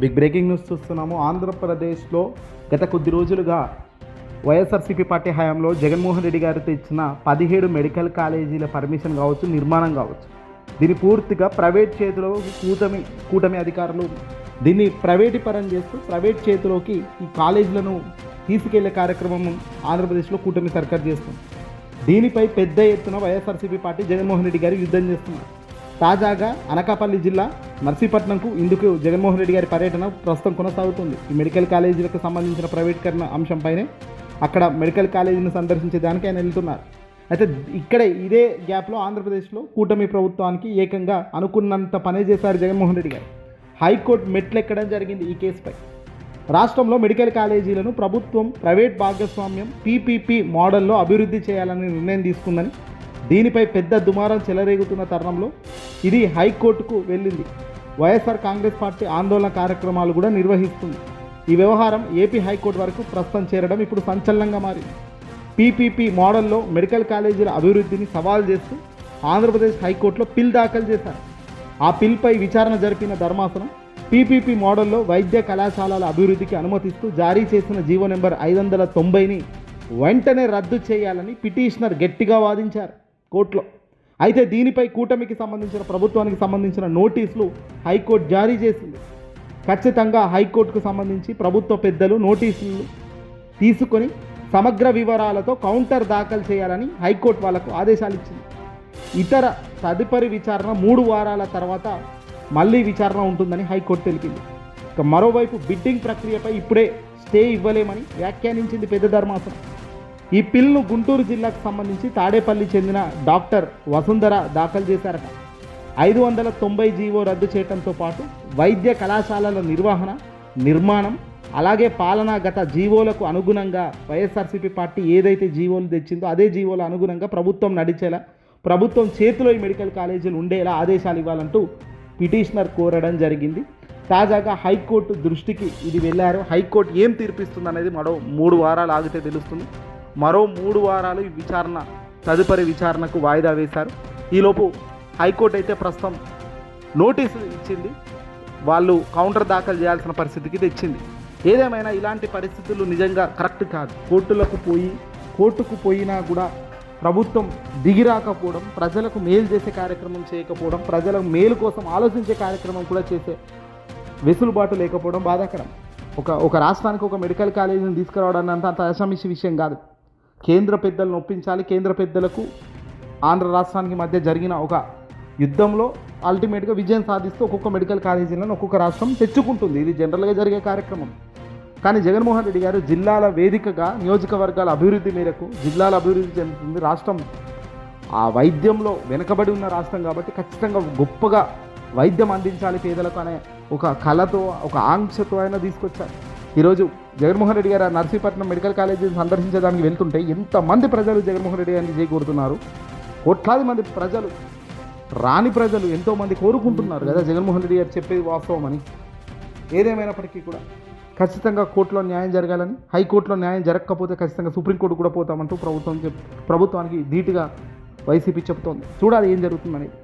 Big breaking news చూస్తున్నాము. ఆంధ్రప్రదేశ్లో గత కొద్ది రోజులుగా వైఎస్ఆర్సీపీ పార్టీ హయాంలో జగన్మోహన్ రెడ్డి గారు ఇచ్చిన పదిహేడు మెడికల్ కాలేజీల పర్మిషన్ కావచ్చు నిర్మాణం కావచ్చు. దీన్ని పూర్తిగా ప్రైవేట్ చేతిలో కూటమి కూటమి అధికారులు దీన్ని ప్రైవేటీపరం చేస్తూ ప్రైవేట్ చేతిలోకి ఈ కాలేజీలను తీసుకెళ్ళే కార్యక్రమం ఆంధ్రప్రదేశ్లో కూటమి సర్కార్ చేస్తుంది. దీనిపై పెద్ద ఎత్తున వైఎస్ఆర్సీపీ పార్టీ జగన్మోహన్ రెడ్డి గారు యుద్ధం చేస్తున్నారు. తాజాగా అనకాపల్లి జిల్లా నర్సీపట్నంకు ఇందుకు జగన్మోహన్ రెడ్డి గారి పర్యటన ప్రస్తుతం కొనసాగుతుంది. ఈ మెడికల్ కాలేజీలకు సంబంధించిన ప్రైవేటీకరణ అంశంపైనే అక్కడ మెడికల్ కాలేజీని సందర్శించే దానికి ఆయన వెళ్తున్నారు. అయితే ఇక్కడే ఇదే గ్యాప్లో ఆంధ్రప్రదేశ్లో కూటమి ప్రభుత్వానికి ఏకంగా అనుకున్నంత పనే చేశారు జగన్మోహన్ రెడ్డి గారు. హైకోర్టు మెట్లు ఎక్కడం జరిగింది ఈ కేసుపై. రాష్ట్రంలో మెడికల్ కాలేజీలను ప్రభుత్వం ప్రైవేట్ భాగస్వామ్యం పీపీపీ మోడల్లో అభివృద్ధి చేయాలని నిర్ణయం తీసుకుందని దీనిపై పెద్ద దుమారం చెలరేగుతున్న తరుణంలో ఇది హైకోర్టుకు వెళ్ళింది. వైఎస్ఆర్ కాంగ్రెస్ పార్టీ ఆందోళన కార్యక్రమాలు కూడా నిర్వహిస్తుంది. ఈ వ్యవహారం ఏపీ హైకోర్టు వరకు ప్రస్తుతం చేరడం ఇప్పుడు సంచలనంగా మారింది. పీపీపీ మోడల్లో మెడికల్ కాలేజీల అభివృద్ధిని సవాల్ చేస్తూ ఆంధ్రప్రదేశ్ హైకోర్టులో పిల్ దాఖలు చేశారు. ఆ పిల్పై విచారణ జరిపిన ధర్మాసనం పీపీపీ మోడల్లో వైద్య కళాశాలల అభివృద్ధికి అనుమతిస్తూ జారీ చేసిన జీవో నెంబర్ ఐదు వందల తొంభైని వెంటనే రద్దు చేయాలని పిటిషనర్ గట్టిగా వాదించారు. కోర్టులో. అయితే దీనిపై కూటమికి సంబంధించిన ప్రభుత్వానికి సంబంధించిన నోటీసులు హైకోర్టు జారీ చేసింది. ఖచ్చితంగా హైకోర్టుకు సంబంధించి ప్రభుత్వ పెద్దలు నోటీసులు తీసుకొని సమగ్ర వివరాలతో కౌంటర్ దాఖలు చేయాలని హైకోర్టు వాళ్ళకు ఆదేశాలు ఇచ్చింది. ఇతర తదుపరి విచారణ మూడు వారాల తర్వాత మళ్ళీ విచారణ ఉంటుందని హైకోర్టు తెలిపింది. ఇక మరోవైపు బిడ్డింగ్ ప్రక్రియపై ఇప్పుడే స్టే ఇవ్వలేమని వ్యాఖ్యానించింది పెద్ద ధర్మాసనం. ఈ పిల్ను గుంటూరు జిల్లాకు సంబంధించి తాడేపల్లి చెందిన డాక్టర్ వసుంధర దాఖలు చేశారట. ఐదు వందల తొంభై జీవో రద్దు చేయడంతో పాటు వైద్య కళాశాలల నిర్వహణ నిర్మాణం అలాగే పాలనా గత జీవోలకు అనుగుణంగా వైఎస్ఆర్సీపీ పార్టీ ఏదైతే జీవోలు తెచ్చిందో అదే జీవోల అనుగుణంగా ప్రభుత్వం నడిచేలా ప్రభుత్వం చేతిలో ఈ మెడికల్ కాలేజీలు ఉండేలా ఆదేశాలు ఇవ్వాలంటూ పిటిషనర్ కోరడం జరిగింది. తాజాగా హైకోర్టు దృష్టికి ఇది వెళ్ళారు. హైకోర్టు ఏం తీర్పిస్తుంది అనేది మరో మూడు వారాలు ఆగితే తెలుస్తుంది. మరో మూడు వారాలు ఈ విచారణ తదుపరి విచారణకు వాయిదా వేశారు. ఈలోపు హైకోర్టు అయితే ప్రస్తుతం నోటీసు ఇచ్చింది. వాళ్ళు కౌంటర్ దాఖలు చేయాల్సిన పరిస్థితికి తెచ్చింది. ఏదేమైనా ఇలాంటి పరిస్థితులు నిజంగా కరెక్ట్ కాదు. కోర్టులకు పోయి కోర్టుకు పోయినా కూడా ప్రభుత్వం దిగిరాకపోవడం ప్రజలకు మేలు చేసే కార్యక్రమం చేయకపోవడం ప్రజల మేలు కోసం ఆలోచించే కార్యక్రమం కూడా చేసే వెసులుబాటు లేకపోవడం బాధాకరం. ఒక ఒక రాష్ట్రానికి ఒక మెడికల్ కాలేజీని తీసుకురావడం అంత అంత అసమిషి విషయం కాదు. కేంద్ర పెద్దలను ఒప్పించాలి. కేంద్ర పెద్దలకు ఆంధ్ర రాష్ట్రానికి మధ్య జరిగిన ఒక యుద్ధంలో అల్టిమేట్గా విజయం సాధిస్తూ ఒక్కొక్క మెడికల్ కాలేజీలను ఒక్కొక్క రాష్ట్రం తెచ్చుకుంటుంది. ఇది జనరల్గా జరిగే కార్యక్రమం. కానీ జగన్మోహన్ రెడ్డి గారు జిల్లాల వేదికగా నియోజకవర్గాల అభివృద్ధి మేరకు జిల్లాల అభివృద్ధి చెందుతుంది రాష్ట్రం. ఆ వైద్యంలో వెనుకబడి ఉన్న రాష్ట్రం కాబట్టి ఖచ్చితంగా గొప్పగా వైద్యం అందించాలి పేదలకు అనే ఒక కళతో ఒక ఆంక్షతో అయినా తీసుకొచ్చారు. ఈరోజు జగన్మోహన్ రెడ్డి గారు నర్సీపట్నం మెడికల్ కాలేజీని సందర్శించడానికి వెళ్తుంటే ఎంతమంది ప్రజలు జగన్మోహన్ రెడ్డి గారిని చేకూరుతున్నారు? కోట్లాది మంది ప్రజలు రాని ప్రజలు ఎంతోమంది కోరుకుంటున్నారు కదా జగన్మోహన్ రెడ్డి గారు చెప్పేది వాస్తవం అని ఏదేమైనప్పటికీ కూడా ఖచ్చితంగా కోర్టులో న్యాయం జరగాలని హైకోర్టులో న్యాయం జరగకపోతే ఖచ్చితంగా సుప్రీంకోర్టు కూడా పోతామంటూ ప్రభుత్వం చెప్ ప్రభుత్వానికి ధీటుగా వైసీపీ చెబుతోంది చూడాలి ఏం జరుగుతుందనేది.